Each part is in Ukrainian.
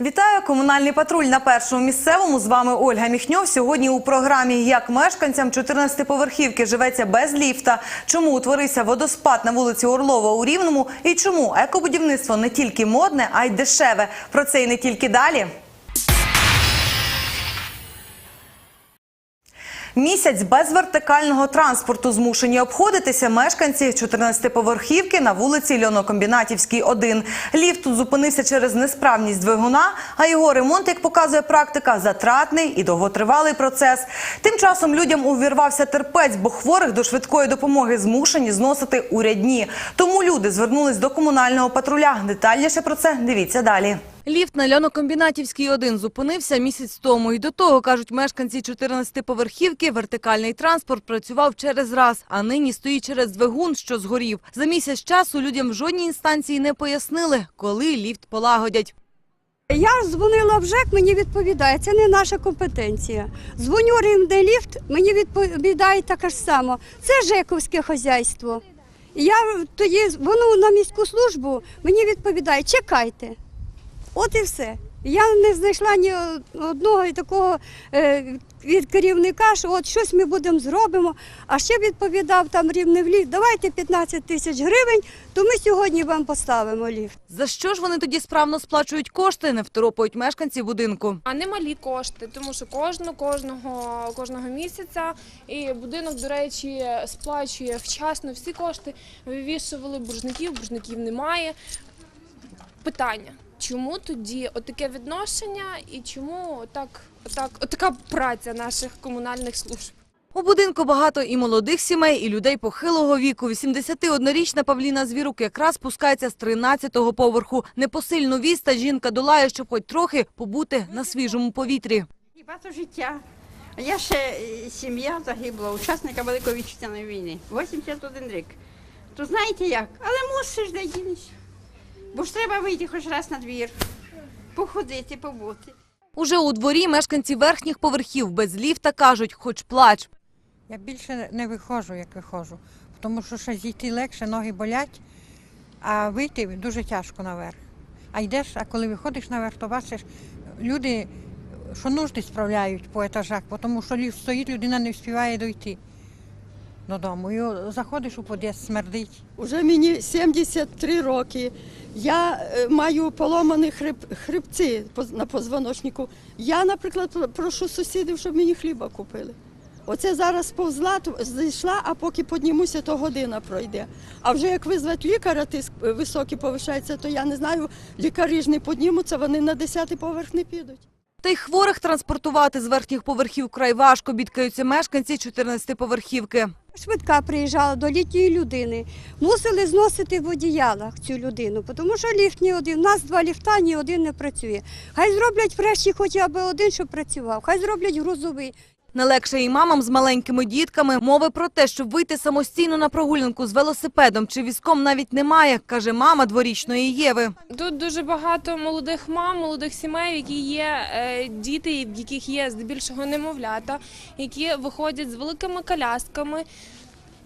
Вітаю комунальний патруль на першому місцевому. З вами Ольга Міхньов. Сьогодні у програмі як мешканцям 14-поверхівки живеться без ліфта. Чому утворився водоспад на вулиці Орлова у Рівному? І чому екобудівництво не тільки модне, а й дешеве. Про це і не тільки далі. Місяць без вертикального транспорту змушені обходитися мешканці 14-поверхівки на вулиці Льонокомбінатівській, 1. Ліфт тут зупинився через несправність двигуна, а його ремонт, як показує практика, затратний і довготривалий процес. Тим часом людям увірвався терпець, бо хворих до швидкої допомоги змушені зносити урядні. Тому люди звернулись до комунального патруля. Детальніше про це дивіться далі. Ліфт на Льонокомбінатівській 1 зупинився місяць тому. І до того, кажуть мешканці 14-поверхівки, вертикальний транспорт працював через раз, а нині стоїть через двигун, що згорів. За місяць часу людям в жодній інстанції не пояснили, коли ліфт полагодять. Я дзвонила в ЖЕК, мені відповідає, це не наша компетенція. Дзвоню ліфт, мені відповідають таке ж само. Це ЖЕКовське хазяйство. Я тоді дзвоню на міську службу, мені відповідають, чекайте. От і все. Я не знайшла ні одного і такого е, від керівника, що от щось ми будемо зробимо. А ще відповідав там рівний ліфт, давайте 15 тисяч гривень, то ми сьогодні вам поставимо ліфт. За що ж вони тоді справно сплачують кошти, не второпають мешканці будинку. А немалі кошти, тому що кожного кожного кожного місяця і будинок, до речі, сплачує вчасно всі кошти. Вивішували боржників, боржників немає. Питання. Чому тоді отаке відношення і чому отак, отак, отака праця наших комунальних служб? У будинку багато і молодих сімей, і людей похилого віку. 81-річна Павліна Звірук якраз спускається з 13-го поверху. Непосильну віста жінка долає, щоб хоч трохи побути на свіжому повітрі. І багато життя. А Я ще е, сім'я загибла, учасника Великої вітчизняної війни, 81 рік. То знаєте як? Але мусиш де дінеш. Бо ж треба вийти хоч раз на двір, походити, побути. Уже у дворі мешканці верхніх поверхів без ліфта кажуть, хоч плач. Я більше не виходжу, як виходжу, тому що ще зійти легше, ноги болять, а вийти дуже тяжко наверх. А йдеш, а коли виходиш наверх, то бачиш, люди, що нужди справляють по етажах, тому що ліфт стоїть, людина не встигає дойти додому. І заходиш у під'їзд, смердить. Уже мені 73 роки. Я е, маю поломані хреб, хребці на позвоночнику. Я, наприклад, прошу сусідів, щоб мені хліба купили. Оце зараз повзла, то зайшла, а поки піднімуся, то година пройде. А вже як визвати лікаря, тиск високий повишається, то я не знаю, лікарі ж не піднімуться, вони на 10 поверх не підуть. Та й хворих транспортувати з верхніх поверхів край важко, бідкаються мешканці 14-поверхівки. Швидка приїжджала до літньої людини. Мусили зносити в одіялах цю людину, тому що ліфт ні один. У нас два ліфта, ні один не працює. Хай зроблять врешті хоча б один, щоб працював. Хай зроблять грузовий. Не легше і мамам з маленькими дітками. Мови про те, щоб вийти самостійно на прогулянку з велосипедом чи візком навіть немає, каже мама дворічної Єви. Тут дуже багато молодих мам, молодих сімей, які є е, діти, в яких є здебільшого немовлята, які виходять з великими колясками.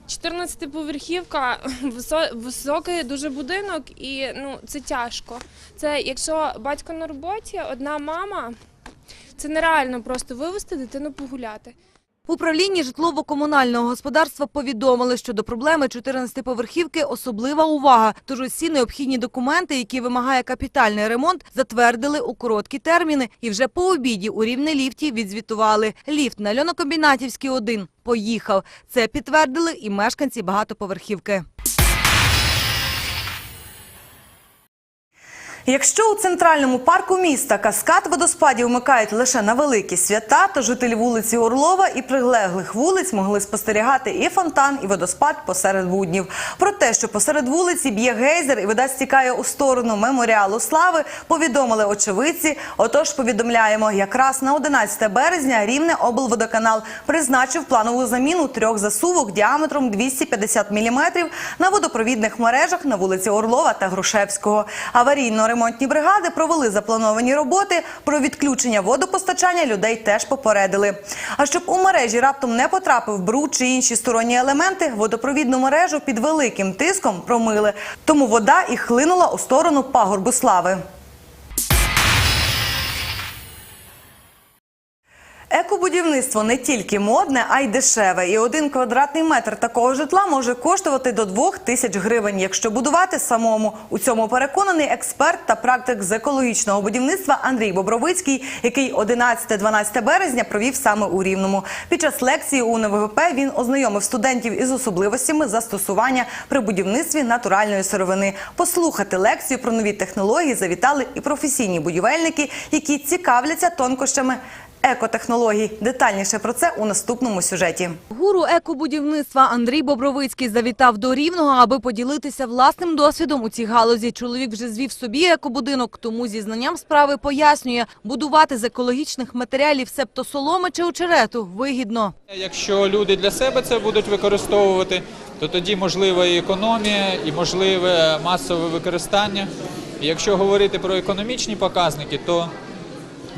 14-поверхівка, висо- високий дуже будинок, і ну це тяжко. Це якщо батько на роботі, одна мама, це нереально просто вивезти дитину погуляти. В управлінні житлово-комунального господарства повідомили, що до проблеми 14-поверхівки особлива увага. Тож усі необхідні документи, які вимагає капітальний ремонт, затвердили у короткі терміни. І вже по обіді у рівне ліфті відзвітували. Ліфт на Льонокомбінатівській 1 поїхав. Це підтвердили і мешканці багатоповерхівки. Якщо у центральному парку міста каскад водоспадів вмикають лише на великі свята, то жителі вулиці Орлова і прилеглих вулиць могли спостерігати і фонтан, і водоспад посеред буднів. Про те, що посеред вулиці б'є гейзер і вода стікає у сторону меморіалу слави, повідомили очевидці. Отож, повідомляємо, якраз на 11 березня Рівне облводоканал призначив планову заміну трьох засувок діаметром 250 мм на водопровідних мережах на вулиці Орлова та Грушевського. Аварійно-ремонтні бригади провели заплановані роботи. Про відключення водопостачання людей теж попередили. А щоб у мережі раптом не потрапив бруд чи інші сторонні елементи, водопровідну мережу під великим тиском промили. Тому вода і хлинула у сторону пагорбу слави. Екобудівництво не тільки модне, а й дешеве. І один квадратний метр такого житла може коштувати до двох тисяч гривень, якщо будувати самому. У цьому переконаний експерт та практик з екологічного будівництва Андрій Бобровицький, який 11-12 березня провів саме у Рівному. Під час лекції у НВВП він ознайомив студентів із особливостями застосування при будівництві натуральної сировини. Послухати лекцію про нові технології завітали і професійні будівельники, які цікавляться тонкощами екотехнологій. Детальніше про це у наступному сюжеті. Гуру екобудівництва Андрій Бобровицький завітав до Рівного, аби поділитися власним досвідом у цій галузі. Чоловік вже звів собі екобудинок, тому зі знанням справи пояснює, будувати з екологічних матеріалів, себто соломи чи очерету, вигідно. Якщо люди для себе це будуть використовувати, то тоді можлива і економія, і можливе масове використання. І якщо говорити про економічні показники, то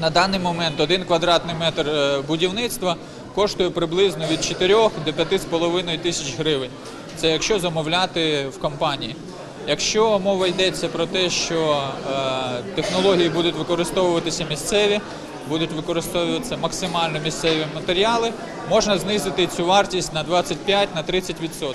на даний момент один квадратний метр е, будівництва коштує приблизно від 4 до 5,5 тисяч гривень. Це якщо замовляти в компанії. Якщо мова йдеться про те, що е, технології будуть використовуватися місцеві, будуть використовуватися максимально місцеві матеріали, можна знизити цю вартість на 25-30%.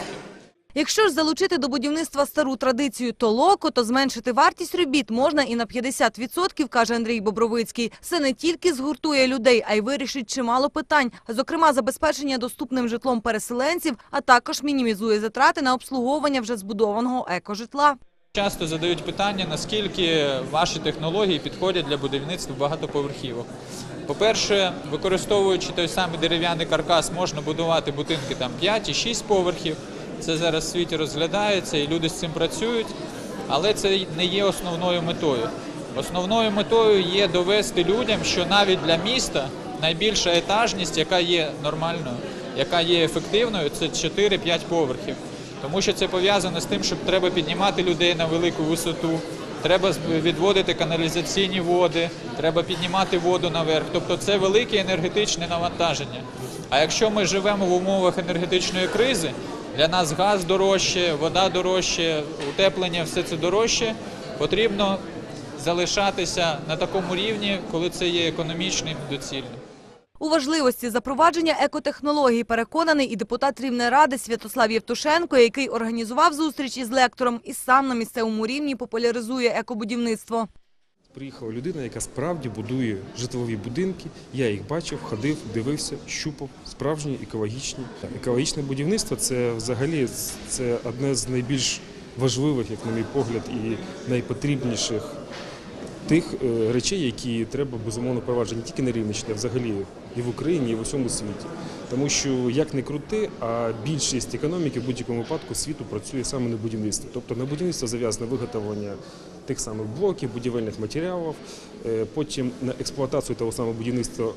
Якщо ж залучити до будівництва стару традицію толоку, то зменшити вартість робіт можна і на 50%, каже Андрій Бобровицький. Це не тільки згуртує людей, а й вирішить чимало питань, зокрема забезпечення доступним житлом переселенців, а також мінімізує затрати на обслуговування вже збудованого екожитла. Часто задають питання, наскільки ваші технології підходять для будівництва багатоповерхівок. По-перше, використовуючи той самий дерев'яний каркас, можна будувати будинки там 5 і 6 поверхів. Це зараз в світі розглядається і люди з цим працюють, але це не є основною метою. Основною метою є довести людям, що навіть для міста найбільша етажність, яка є нормальною, яка є ефективною, це 4-5 поверхів. Тому що це пов'язано з тим, що треба піднімати людей на велику висоту, треба відводити каналізаційні води, треба піднімати воду наверх. Тобто це велике енергетичне навантаження. А якщо ми живемо в умовах енергетичної кризи, для нас газ дорожче, вода дорожче, утеплення, все це дорожче, потрібно залишатися на такому рівні, коли це є економічним доцільним. У важливості запровадження екотехнологій переконаний і депутат Рівної ради Святослав Євтушенко, який організував зустріч із лектором і сам на місцевому рівні популяризує екобудівництво. Приїхала людина, яка справді будує житлові будинки. Я їх бачив, ходив, дивився, щупав. Справжні екологічні. Екологічне будівництво це взагалі це одне з найбільш важливих, як на мій погляд, і найпотрібніших тих е, речей, які треба безумовно впроваджувати не тільки на Рівненщині, а взагалі і в Україні, і в усьому світі. Тому що як не крути, а більшість економіки в будь-якому випадку світу працює саме на будівництві. Тобто на будівництво зав'язане виготовлення тих самих блоків, будівельних матеріалів. Е, Потім на експлуатацію того самого будівництва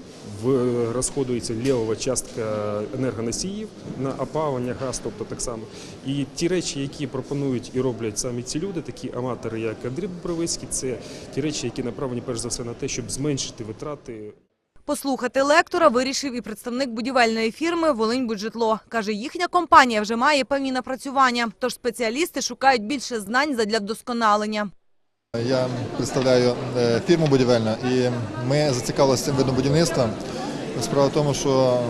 розходується лівова частка енергоносіїв на опалення, газ, тобто так само. І ті речі, які пропонують і роблять самі ці люди, такі аматори, як Андрій Бобровицький, це ті речі, які направлені перш за все на те, щоб зменшити витрати Послухати лектора вирішив і представник будівельної фірми «Волиньбуджитло». Каже, їхня компанія вже має певні напрацювання, тож спеціалісти шукають більше знань задля вдосконалення. Я представляю е, фірму будівельну і ми зацікавилися цим видом будівництва. Справа в тому, що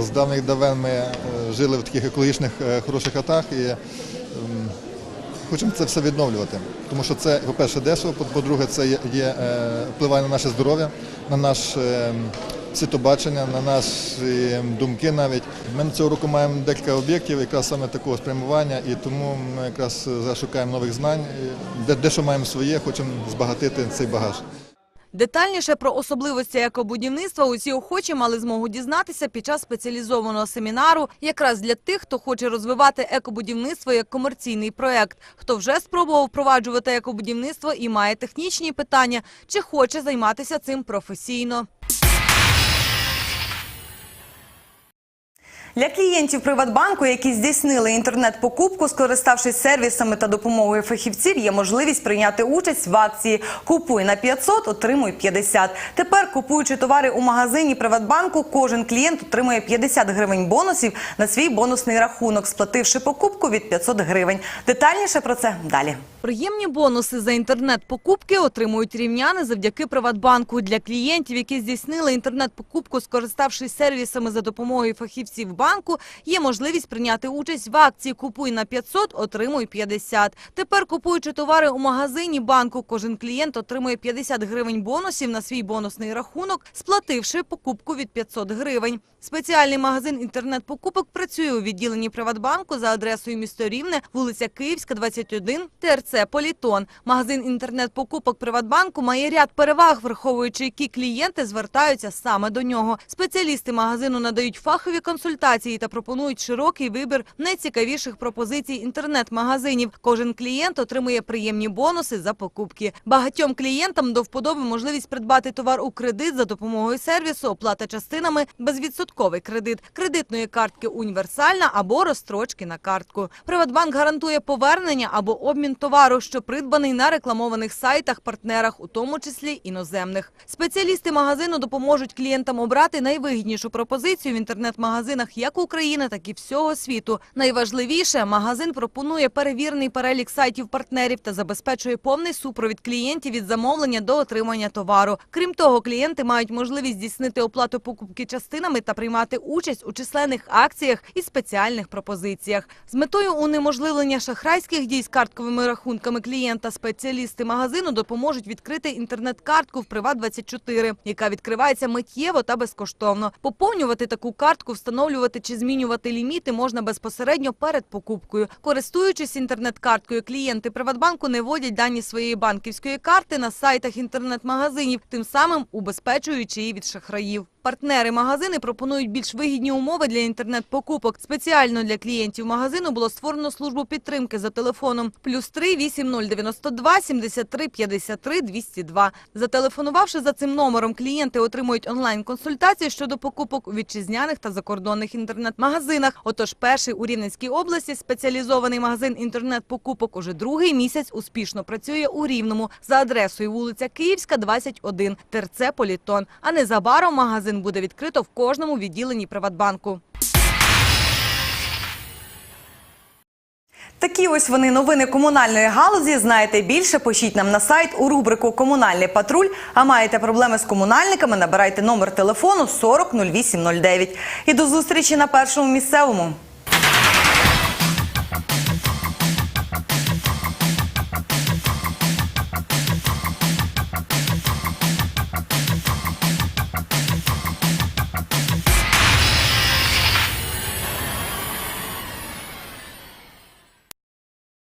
з давних давен ми е, жили в таких екологічних е, хороших хатах і хочемо це все відновлювати. Тому що це, по-перше, дешево, по- по-друге, це є, впливає на наше здоров'я, на наш світобачення, на наші думки навіть. Ми цього року маємо декілька об'єктів, якраз саме такого спрямування, і тому ми якраз зараз шукаємо нових знань, і де, дещо маємо своє, хочемо збагатити цей багаж. Детальніше про особливості екобудівництва усі охочі мали змогу дізнатися під час спеціалізованого семінару, якраз для тих, хто хоче розвивати екобудівництво як комерційний проект, хто вже спробував впроваджувати екобудівництво і має технічні питання, чи хоче займатися цим професійно. Для клієнтів Приватбанку, які здійснили інтернет-покупку, скориставшись сервісами та допомогою фахівців, є можливість прийняти участь в акції Купуй на 500, отримуй 50. Тепер, купуючи товари у магазині Приватбанку, кожен клієнт отримує 50 гривень бонусів на свій бонусний рахунок, сплативши покупку від 500 гривень. Детальніше про це далі. Приємні бонуси за інтернет-покупки отримують рівняни завдяки Приватбанку. Для клієнтів, які здійснили інтернет-покупку, скориставшись сервісами за допомогою фахівців банку, є можливість прийняти участь в акції «Купуй на 500, отримуй 50». Тепер, купуючи товари у магазині банку, кожен клієнт отримує 50 гривень бонусів на свій бонусний рахунок, сплативши покупку від 500 гривень. Спеціальний магазин інтернет-покупок працює у відділенні Приватбанку за адресою місто Рівне, вулиця Київська, 21, ТРЦ Політон. Магазин інтернет-покупок Приватбанку має ряд переваг, враховуючи, які клієнти звертаються саме до нього. Спеціалісти магазину надають фахові консультації та пропонують широкий вибір найцікавіших пропозицій інтернет-магазинів. Кожен клієнт отримує приємні бонуси за покупки. Багатьом клієнтам до вподоби можливість придбати товар у кредит за допомогою сервісу, оплата частинами, безвідсотковий кредит, кредитної картки універсальна або розстрочки на картку. Приватбанк гарантує повернення або обмін товару, що придбаний на рекламованих сайтах, партнерах, у тому числі іноземних. Спеціалісти магазину допоможуть клієнтам обрати найвигіднішу пропозицію в інтернет-магазинах як України, так і всього світу. Найважливіше, магазин пропонує перевірений перелік сайтів партнерів та забезпечує повний супровід клієнтів від замовлення до отримання товару. Крім того, клієнти мають можливість здійснити оплату покупки частинами та приймати участь у численних акціях і спеціальних пропозиціях. З метою унеможливлення шахрайських дій з картковими рахунками клієнта спеціалісти магазину допоможуть відкрити інтернет-картку в Приват24, яка відкривається миттєво та безкоштовно. Поповнювати таку картку, встановлювати чи змінювати ліміти можна безпосередньо перед покупкою. Користуючись інтернет-карткою, клієнти Приватбанку не вводять дані своєї банківської карти на сайтах інтернет-магазинів, тим самим убезпечуючи її від шахраїв. Партнери магазини пропонують більш вигідні умови для інтернет-покупок. Спеціально для клієнтів магазину було створено службу підтримки за телефоном плюс 3 8092 73 53 202. Зателефонувавши за цим номером, клієнти отримують онлайн-консультації щодо покупок у вітчизняних та закордонних інтернет-магазинах. Отож, перший у Рівненській області спеціалізований магазин інтернет-покупок уже другий місяць успішно працює у Рівному за адресою вулиця Київська, 21, ТРЦ Політон. А незабаром магазин буде відкрито в кожному відділенні Приватбанку. Такі ось вони новини комунальної галузі. Знаєте більше? Пишіть нам на сайт у рубрику Комунальний патруль. А маєте проблеми з комунальниками? Набирайте номер телефону 40 08 09. І до зустрічі на першому місцевому.